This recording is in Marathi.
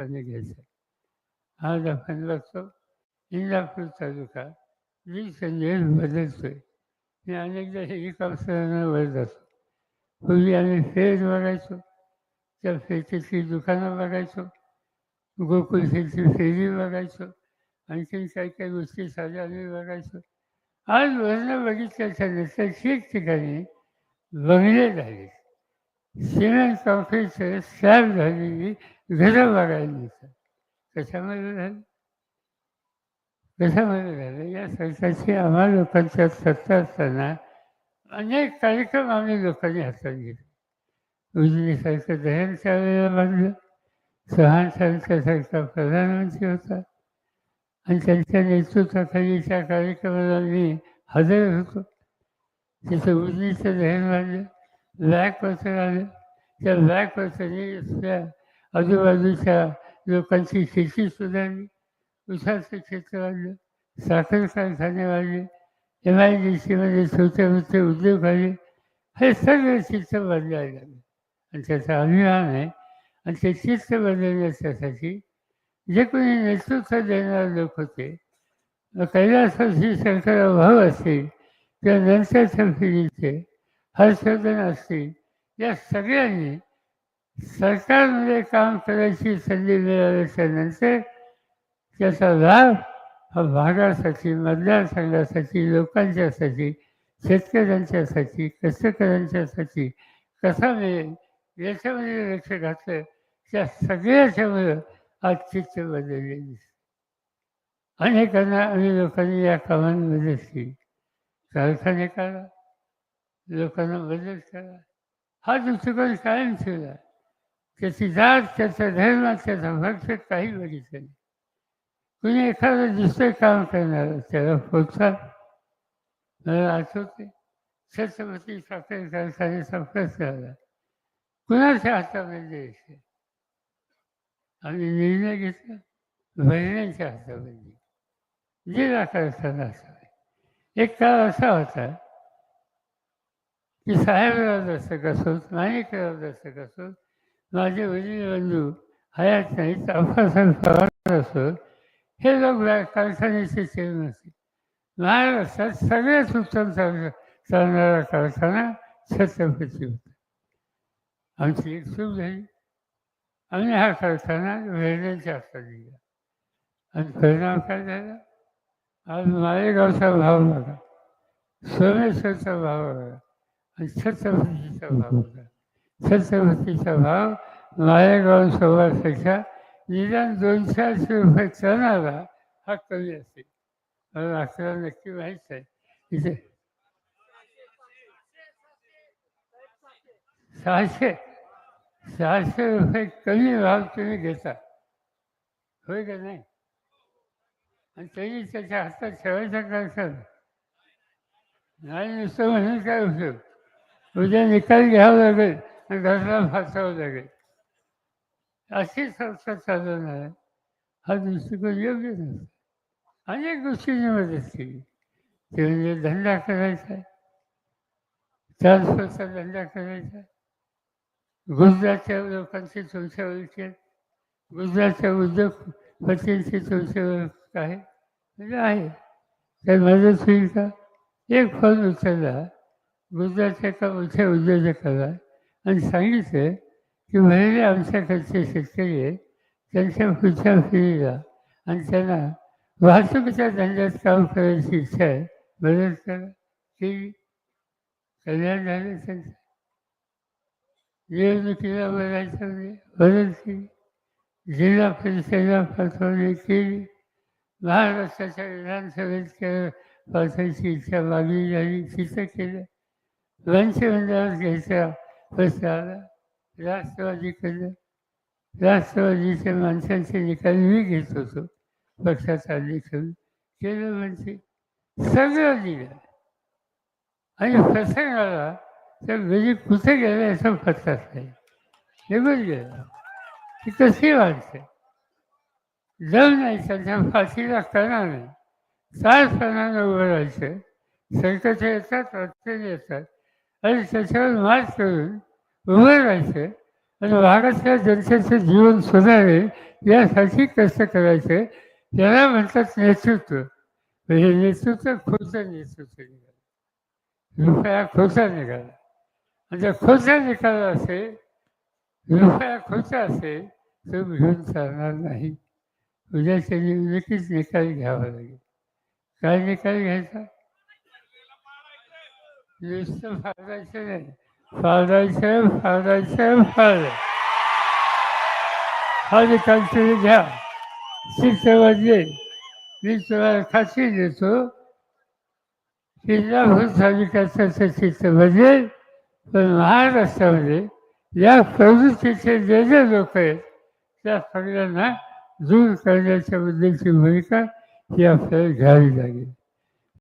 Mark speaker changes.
Speaker 1: पाणी घ्यायचं आज दफन बघतो इंदापूर तालुका दिवसेंदिवस बदलतोय मी अनेकदा हेलिकॉप्टरनं वर जातो. पूर्वी आम्ही फेर बघायचो त्या फेरीची दुकानं बघायचो गोकुलची फेरी बघायचो आणखीन काही काही गोष्टी साध्या आम्ही बघायचो. आज वर्ण बघितल्याच्या नंतर ठिकठिकाणी बंगले झाले सिमेंट कॉन्क्रीटचे स्लॅब झालेली घरं बघायला मिळतात कशामध्ये झाली? कशामध्ये झालं? या सरकारची आम्हा लोकांच्या सत्ता असताना अनेक कार्यक्रम आम्ही लोकांनी हातात घेतले. उजनीसारखं दहन वेळेला बांधलं. चव्हाण सारख्यासारखा प्रधानमंत्री होता. आणि त्यांच्या नेतृत्वाखाली त्या कार्यक्रमाला मी हजर होतो. तिथं उजनीचं दहन बांधलं. ब्लॅक वॉटर आले. त्या ब्लॅक वॉटरने असल्या आजूबाजूच्या लोकांची शेती सुधारली. उसाचं क्षेत्र वाढलं. साखर कारखाने वाढले. एम आय डी सीमध्ये छोटे मोठे उद्योग आले. हे सगळे चित्र बदलायला लागले. आणि त्याचा अभिमान आहे. आणि ते चित्र बदलण्याच्यासाठी जे कोणी नेतृत्व देणारे लोक होते कैलासवासी सरकार अभाव असतील त्या नंतरच्या पिढीचे हर्षवर्धन असतील या सगळ्यांनी सरकारमध्ये काम करायची संधी मिळाल्याच्या नंतर त्याचा लाभ हा भागासाठी मतदारसंघासाठी लोकांच्यासाठी शेतकऱ्यांच्यासाठी कष्टकऱ्यांच्यासाठी कसा मिळेल याच्यामध्ये लक्ष घातलं. त्या सगळ्याच्यामुळं आज चित्र बदलले दिसते. अनेकांना आम्ही लोकांनी या कामांमध्ये केली. कारखाने करा लोकांना मदत करा. हा दृष्टिकोन कायम ठेवला त्याची जात त्याचा धर्म त्याचा भक्त काही बघितलं नाही. कुणी एखादं दुसरं काम करणार त्याला पोचतात मला आठवते छत्रपती साखर कारखान्याचा संपर्क झाला. कुणाच्या हातामध्ये द्यायचे? आम्ही निर्णय घेतला बहिणींच्या हातामध्ये. जिल्हा करताना असावा. एक काळ असा होता की साहेबराव दर्शक असोत माणिकराव दर्शक असोत माझे वडील बंधू हयात नाहीत अफासाहेब पवार असोत हे लोक कारखान्याचे चेअरमन असतील. महाराष्ट्रात सगळ्यात उत्तम चाल चालणारा कारखाना छत्रपती होता. आमची एक चूक झाली. आम्ही हा कारखाना वेळण्याच्या हातात दिला. आणि परिणाम काय झाला? आज मालेगावचा भाव लागला सोमेश्वरचा भाव लागला आणि छत्रपतीचा भाव होता छत्रपतीचा भाव मालेगाव सोळापेक्षा निदान दोन चारशे रुपये चणाला हा कमी असेल मला अकरा नक्की माहीत आहे इथे सहाशे सहाशे रुपये कमी भाव तुम्ही घेता होय का नाही आणि तरी त्याच्या हातात ठेवायचा काय नाही नुसतं म्हणून काय उपयोग उद्या निकाल घ्यावा लागेल आणि घरला फासावं लागेल. अशी संस्था चालवणार आहे हा दृष्टिकोन योग्य नसतो. अनेक गोष्टींनी मदत केली. ते म्हणजे धंदा करायचा आहे. स्वतः धंदा करायचा गुजरातच्या लोकांची तुमच्या ओळखी आहेत गुजरातच्या उद्योगपतींची तुमची ओळख आहे. म्हणजे आहे. तर मदत होईल का? एक फोन उचलला. विद्यार्थ्याचा एका मोठ्या उद्योजकाला आणि सांगितलं की महिला आमच्याकडचे शेतकरी आहेत त्यांच्या पुढच्या पिढीला आणि त्यांना वाहतुकीच्या धंद्यात काम करायची इच्छा आहे मदत करा. केली कल्याण झालं त्यांचं. निवडणुकीला बघायचं म्हणजे मदत केली. जिल्हा परिषदेला पाठवणी केली. महाराष्ट्राच्या विधानसभेत पाठवायची इच्छा मागणी झाली तिथं केलं. मंत्रिमंडळात घ्यायचा प्रश्न आला राष्ट्रवादीकडं राष्ट्रवादीच्या माणसांचे निकाल मी घेत होतो. पक्षाचा अध्यक्ष केलं म्हणजे सगळं दिलं आणि प्रसंग तर घरी कुठे गेलं याचा पत्ताच नाही. निघून गेला. ती कशी वाटते जाऊ नाही त्यांच्या फाशीला करणार नाही. सासपणानं उभं राहायचं. संकट येतात अडचणी येतात. आणि त्याच्यावर मात करून उभं राहायचं आणि भागातल्या जनतेचं जीवन सुधारे यासाठी कष्ट करायचं त्याला म्हणतात नेतृत्व. म्हणजे नेतृत्व खोचं नेतृत्व निघालं. रुपया खोचा निघाला. जर खोचा निघाला असेल रुपया खोचा असेल तो घेऊन चालणार नाही. उद्या त्यांनी नक्कीच निकाल घ्यावा लागेल. काय निकाल घ्यायचा? नुसतं फाडायचं नाही फाडायचं फाडायचं फाडायचं हा निकाल तुम्ही घ्या शिस्त मी तुम्हाला खात्री देतो जिल्हाभूत विकासाचं चित्र बदलेल पण महाराष्ट्रामध्ये या प्रवृत्तीचे जे जे लोक आहेत त्या सगळ्यांना दूर करण्याच्या बद्दलची भूमिका ही आपल्याला घ्यावी लागेल